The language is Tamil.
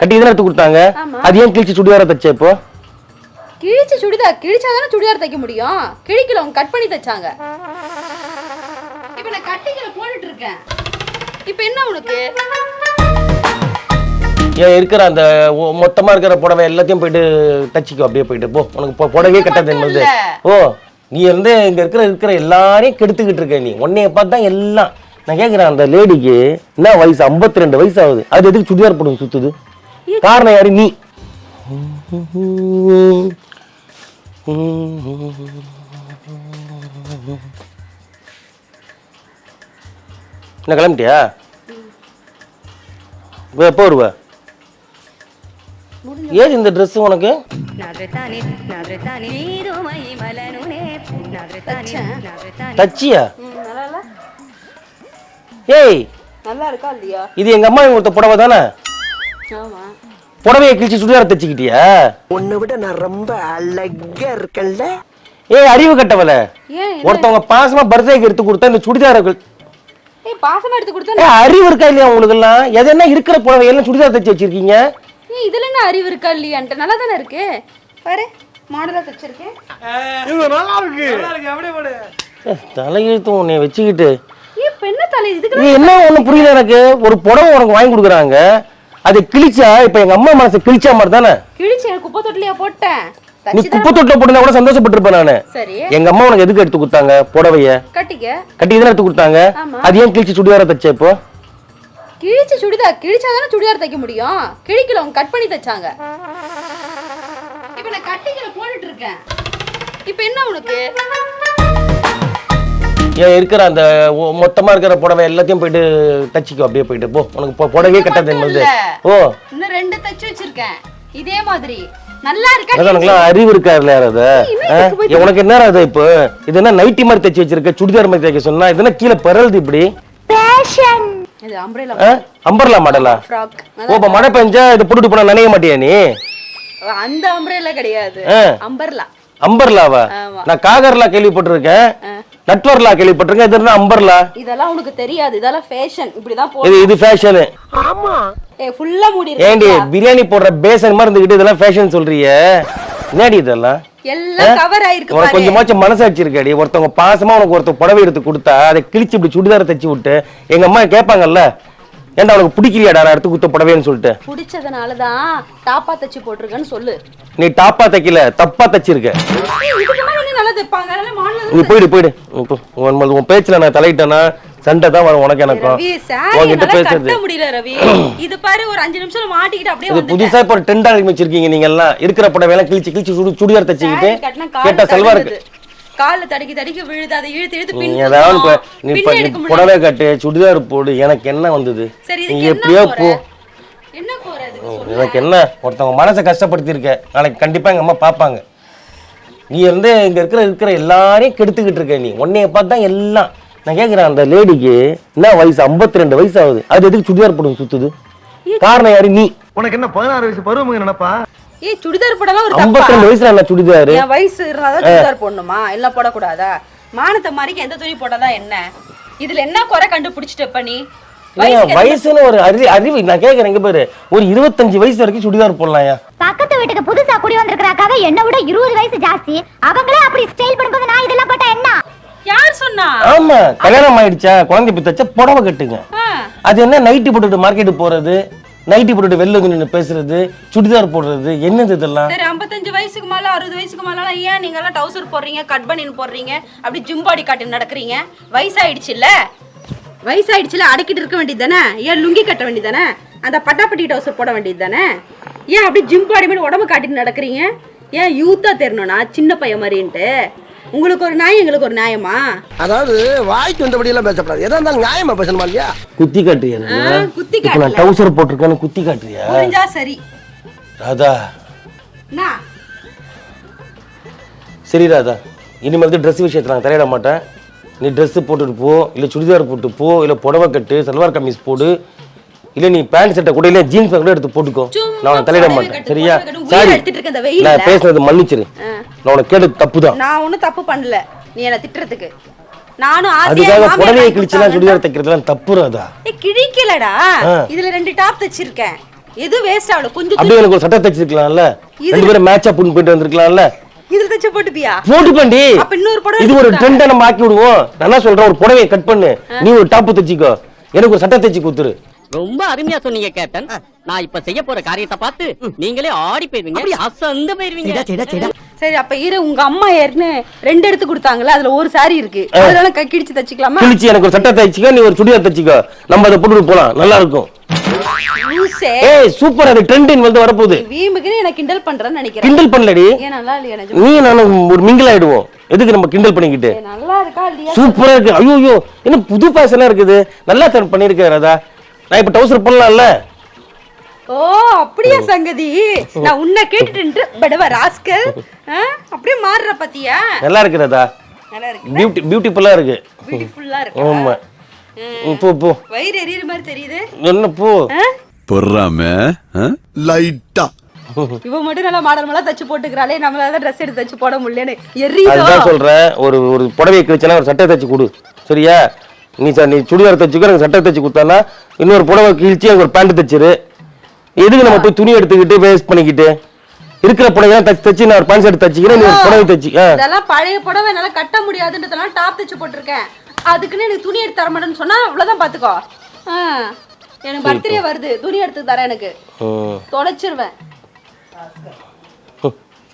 கட்டி தானே எடுத்து கொடுத்தாங்க. அது ஏன் கிழிச்சு சுடிதாரா தச்ச இப்போ? கிழிச்சு சுடிதார் கிழிச்சாதானே சுடிதார் தைக்க முடியும்? கிழிக்கல அவங்க கட் பண்ணி தைச்சாங்க. இப்போ நான் கட்டிக்கல போட்டுட்டு இருக்கேன். இப்போ என்ன உனக்கு? ஏன் இருக்கிற அந்த மொத்தமா இருக்கிற புடவை எல்லாத்தையும் போயிட்டு தச்சிக்கோ அப்படியே போயிட்டு போ. உனக்கு புடவையே கட்டாது என்பது. ஓ நீ வந்து இங்க இருக்கிற இருக்கிற எல்லாரையும் கெடுத்துக்கிட்டு இருக்க நீ. உன்னைய பார்த்து தான் எல்லாம். நான் கேட்குறேன் அந்த லேடிக்கு என்ன வயசு? 52 ரெண்டு வயசு ஆகுது. அது எதுக்கு சுடிதார் போட்டு சுத்துது? காரணம் யாரு? நீ. என்ன கிளம்பிட்டியா? எப்போ வருவ? ஏது இந்த ட்ரெஸ் உனக்கு? தச்சியா? ஏய்! நல்லா இருக்கா இல்லையா? இது எங்க அம்மா இவங்களுக்கு புடவை தானே? புடவையை கிழிச்சு சுடிதார் தச்சுக்கிட்டியா? உன்னை விட நான் ரொம்ப அழகா இருக்கேன்ல. ஏய் அறிவு கட்டவல ஒருத்தவங்க பாசமா பர்த்டேக்கு எடுத்து கொடுத்தா இந்த சுடிதார ஏய் பாசமா எடுத்து கொடுத்தா ஏய் அறிவு இருக்கா இல்லையா உங்களுக்கு எல்லாம் எதனா இருக்கிற புடவை எல்லாம் சுடிதார் தச்சு வச்சிருக்கீங்க? ஏய் இதுல என்ன அறிவு இருக்கா இல்லையான்ட்டு நல்லா தானே இருக்கு? பாரு மாடலா தச்சிருக்கேன் ஏய், தலையெழுத்து உன்னை வச்சுக்கிட்டு. ஏய் இப்ப என்ன தலை? இதுக்கு நீ என்ன ஒண்ணு புரியல எனக்கு. ஒரு புடவை உனக்கு வாங்கி கொடுக்குறாங்க. அது கிழிச்சா இப்ப எங்க அம்மா மனசு கிழிச்சா மாதிரி தானே கிழிச்சு குப்பை தொட்டிலையா போட்டேன். நீ குப்பை தொட்டில போட்டுனா. கூட சந்தோஷப்பட்டிருப்பேன் நானு. எங்க அம்மா உனக்கு எதுக்கு எடுத்து கொடுத்தாங்க புடவைய? கட்டிக்க. கட்டி தானே எடுத்து கொடுத்தாங்க. அது ஏன் கிழிச்சு சுடிதார தச்ச இப்போ? கிழிச்சு சுடிதார் கிழிச்சாதானே சுடிதார் தைக்க முடியும். கிழிக்கல அவங்க கட் பண்ணி தைச்சாங்க. இப்போ நான் கட்டிக்கல போட்டுட்டு இருக்கேன். இப்போ என்ன உனக்கு? ஏன் இருக்கிற அந்த மொத்தமா இருக்கிற புடவை எல்லாத்தையும் போயிட்டு தச்சிக்கோ அப்படியே போயிட்டு. போ உனக்கு புடவையே கட்டாது என்பது இல்ல. ஓ இன்னும் ரெண்டு தச்சு வச்சிருக்கேன். இதே மாதிரி. நல்லா இருக்கா அறிவு இருக்கா இல்லையா அது? உனக்கு என்ன அது இப்போ? இது என்ன நைட்டி மாதிரி தச்சு வச்சிருக்க? சுடிதார் மாதிரி தைக்க சொன்னா இது என்ன கீழே பிறல்து இப்படி? இது அம்ப்ரேலா அம்பர்லா மாடலா ஃப்ராக் ஓ இப்ப மழை பெஞ்சா இதை போட்டுட்டு போனா நனைய மாட்டியா நீ? அந்த அம்ப்ரேலா கிடையாது. ஆ. அம்பர்லா அம்பர்லாவா. நான் காகர்லா கேள்விப்பட்டிருக்கேன். நட்வர்லா கேள்விப்பட்டிருக்கேன். இது என்ன அம்பர்லா? இதெல்லாம் உனக்கு தெரியாது. இதெல்லாம் ஃபேஷன் இப்படிதான் இது போ இது ஃபேஷனு ஏ ஃபுல்லா மூடி ஏண்டி பிரியாணி போடுற பேசன் மாதிரி இருந்துகிட்டு இதெல்லாம் ஃபேஷன் சொல்றியே? என்னடி இதெல்லாம்? எல்லாம் கவர் ஆயிருக்கு உனக்கு பாரு. கொஞ்சமாச்சும் மனசாட்சி இருக்காடி ஒருத்தவங்க பாசமா உனக்கு ஒருத்தர் புடவை எடுத்து கொடுத்தா அதை கிழிச்சு இப்படி சுடிதார தச்சு விட்டு எங்க அம்மா கேட்பாங்கல்ல ஏன்டா உனக்கு பிடிக்கலையாடா நான் எடுத்து கொடுத்த புடவைன்னு சொல்லிட்டு? பிடிச்சதுனால தான் டாப்பா தச்சு போட்டிருக்கேன்னு சொல்லு. நீ டாப்பா தைக்கல தப்பா தச்சிருக்க. நீ அதனால போயிடு போயிடு. போ. உன் உன் பேச்சுல நான் தலையிட்டேன்னா சண்டை தான் வரும் உனக்கு எனக்கும். ரவி சாரி உன்கிட்ட என்னால பேசுறது. கட்ட முடியல ரவி. இது பாரு ஒரு அஞ்சு நிமிஷத்துல மாட்டிக்கிட்டு அப்படியே இது வந்து புதுசா இப்போ ஒரு ட்ரெண்ட் ஆரம்பிச்சிருக்கீங்க நீங்க எல்லாம். இருக்கிற புடவை எல்லாம் கிழிச்சு கிழிச்சு சுடு சுடிதார் தச்சுக்கிட்டு கட்டினா கேட்டா கால் செல்வா இருக்கு. தடுக்குது கால்ல தடிக்கி தடிக்கி விழுது அதை இழுத்து இழுத்து நீ ஏதாவது இப்ப. நீ இப்ப நீ எடுக்க முடியல. புடவை கட்டு சுடிதார் போடு எனக்கு என்ன வந்தது? சரி நீ இதுக்கு என்ன எப்படியோ குறை? போ. என்ன. எனக்கு என்ன? ஒருத்தவங்க மனசை கஷ்டப்படுத்தியிருக்க. நாளைக்கு கண்டிப்பா எங்க அம்மா பார்ப்பாங்க நீ வந்து இங்க இருக்கிற இருக்கிற எல்லாரையும் கெடுத்துக்கிட்டு இருக்க நீ. உன்னைய பார்த்து தான் எல்லாம். நான் கேட்குறேன் அந்த லேடிக்கு என்ன வயசு? 52 ரெண்டு வயசு ஆகுது அது எதுக்கு சுடிதார் போட்டு சுத்துது? காரணம் யாரு? நீ. உனக்கு என்ன பதினாறு வயசு பருவம் நினைப்பா ஏய் சுடிதார் போடலாம் ஒரு 52 தப்பா? ரெண்டு வயசுல என்ன சுடிதாரு? என் வயசு இருந்தாதான் சுடிதார் போடணுமா? எல்லாம் போடக்கூடாதா? மானத்தை மாதிரிக்கு எந்த துணி போட்டாதான் என்ன? இதுல என்ன குறை கண்டுபிடிச்சிட்டப்ப நீ? வயசுன்னு ஒரு அறிவு அறிவு நான் கேட்கறேன் இங்க பாரு. ஒரு இருபத்தஞ்சு வயசு வரைக்கும் சுடிதார் போடலாம்யா. பக்கத்து வீட்டுக்கு புதுசா குடி வந்திருக்கிறாக்காக என்ன விட இருபது வயசு ஜாஸ்தி. அவங்களே அப்படி ஸ்டைல் பண்ணும்போது நான் இதெல்லாம் போட்டா என்ன? யார் சொன்னா? ஆமா கல்யாணம் ஆயிடுச்சா குழந்தை பித்தச்சா புடவை கட்டுங்க. அது என்ன நைட்டி போட்டுட்டு மார்க்கெட்டு போறது நைட்டி போட்டுட்டு வெளில வந்து நின்று பேசுறது சுடிதார் போடுறது என்னது இதெல்லாம்? சரி 55 வயசுக்கு மேல அறுபது வயசுக்கு மேல ஏன் நீங்க எல்லாம் டவுசர் போடுறீங்க கட் பண்ணின்னு போடுறீங்க அப்படி ஜிம் பாடி காட்டி நடக்கிறீங்க? வயசாயிடுச்சுல்ல? வயசாயிடுச்சுல அடக்கிட்டு இருக்க வேண்டியது தானே? ஏன் லுங்கி கட்ட வேண்டியது தானே? அந்த பட்டாப்பட்டி டவுசர் போட வேண்டியது தானே? ஏன் அப்படி ஜிம் பாடி மாதிரி உடம்பு காட்டிட்டு நடக்கிறீங்க? ஏன் யூத்தா தெரியணும்னா சின்ன பையன் மாதிரின்ட்டு. உங்களுக்கு ஒரு நியாயம் எங்களுக்கு ஒரு நியாயமா அதாவது வாய்க்கு வந்தபடி எல்லாம் பேசப்படாது. எதா இருந்தாலும் நியாயமா பேசணுமா இல்லையா? குத்தி காட்டுறியா குத்தி இப்ப நான். டவுசர் போட்டிருக்கேன்னு குத்தி காட்டுறியா? புரிஞ்சா சரி. ராதா. சரி ராதா. இனிமேல் ட்ரெஸ் விஷயத்துல நான் தலையிட மாட்டேன். நீ Dress போட்டுட்டு போ இல்லை சுடிதார் போட்டு போ இல்லை புடவை கட்டு சல்வார் கம்மீஸ் போடு. இல்லை நீ பேண்ட் சட்டை கூட இல்லை ஜீன்ஸ் கூட எடுத்து போட்டுக்கோ. நான் உனக்கு தலையிட மாட்டேன். சரியா? சாரி. நான் பேசுனது மன்னிச்சிரு. நான் உனக்கு கேட்டது தப்பு தான் நான் ஒன்றும் தப்பு பண்ணல. நீ என்ன திட்டுறதுக்கு. நானும் அதுக்காக புடவையை கொடுத்தாங்கன்னு சுடிதார் தைக்கிறதுலாம் தப்பு ராதா. ஏய், கிழிக்கலடா. இதுல ரெண்டு டாப் தச்சிருக்கேன். எது வேஸ்ட் ஆகல கொஞ்சம் அப்படியே எனக்கு ஒரு சட்டை தச்சிருக்கலாம்ல? ரெண்டு பேரும் மேட்சா புண்ணு போயிட்டு வந்திருக்கலாம்ல? இதுல தச்சு போட்டுப்பியா? போட்டு பண்ணி அப்ப இன்னொரு புடவை இது ஒரு ட்ரெண்டை நம்ம ஆக்கி விடுவோம். நான் என்ன சொல்றேன்? ஒரு புடவையை கட் பண்ணு. நீ ஒரு டாப்பு தச்சிக்கோ. எனக்கு ஒரு சட்டை தச்சு கொடுத்துரு. ரொம்ப அருமையா சொன்னீங்க கேப்டன். நான் இப்ப செய்ய போற காரியத்தை பார்த்து நீங்களே ஆடி போயிருவீங்க. அசந்து போயிருவீங்க. சரி அப்ப இரு உங்க அம்மா ஏற்கனவே ரெண்டு எடுத்து கொடுத்தாங்கல்ல அதுல ஒரு சாரி இருக்கு. அதனால கிழிச்சு தச்சுக்கலாமா? கிழிச்சு எனக்கு ஒரு சட்டை தச்சுக்கோ நீ ஒரு சுடிதார் தச்சுக்கோ. நம்ம அதை போட்டுட்டு போலாம். நல்லா இருக்கும். ஏய் சூப்பர் அது ட்ரெண்டின் வந்து வரப்போகுது. வீம்புக்குன்னு எனக்கு கிண்டல் பண்றேன்னு நினைக்கிறேன். கிண்டல் பண்ணலடி. நீ நானும் ஒரு மிங்கிள் ஆயிடுவோம். எதுக்கு நம்ம கிண்டல் பண்ணிக்கிட்டு? நல்லா இருக்கா சூப்பரா இருக்கு. ஐயோ ஐயோ. என்ன புது ஃபேஷனா இருக்குது. நல்லா பண்ணிருக்காரு ராதா. நான் இப்ப டவுசர் பண்ணலாம்ல ஓ அப்படியா சங்கதி? நான் உன்னை கேட்டுட்டு படவா ராஸ்கல்? அப்படியே மாறுற பாத்தியா? நல்லா இருக்கு ராதா நல்லா இருக்கு. பியூட்டி பியூட்டிஃபுல்லா இருக்கு. பியூட்டிஃபுல்லா இருக்கு? ஆமா. போ போ. வயிறு எரியற மாதிரி தெரியுது. என்ன போ? பொறாம லைட்டா இவ மட்டும் நல்லா மாடல் மாடலா தச்சு போட்டுக்கிறாளே நம்மளால ட்ரெஸ் எடுத்து தச்சு போட முடியலன்னு. எரியுதோ? அதுதான் சொல்றேன். ஒரு ஒரு புடவையை கிழிச்சனா ஒரு சட்டை தச்சு கொடு. சரியா? நீ ச- நீ சுடிதார் தச்சுக்கோ எனக்கு சட்டை தச்சு கொடுத்தானா இன்னொரு புடவை கிழிச்சு எனக்கு ஒரு பேண்ட் தச்சிரு. எதுக்கு நம்ம போய் துணி எடுத்துக்கிட்டு வேஸ்ட் பண்ணிக்கிட்டு? இருக்கிற புடவைலாம் தச்சு தச்சு நான் ஒரு பேண்ட் ஷர்ட் தச்சுக்கிறேன் நீ ஒரு புடவை தச்சு இதெல்லாம் பழைய புடவை என்னால கட்ட முடியாதுன்றதெல்லாம் டாப் தச்சு போட்டிருக்கேன். அதுக்குன்னு எனக்கு துணி எடுத்து தர மாட்டேன்னு சொன்னா அவ்வளவுதான் பாத்துக்கோ. எனக்கு பர்த்டே வருது துணி எடுத்து தரேன் எனக்கு. தொலைச்சிருவேன்.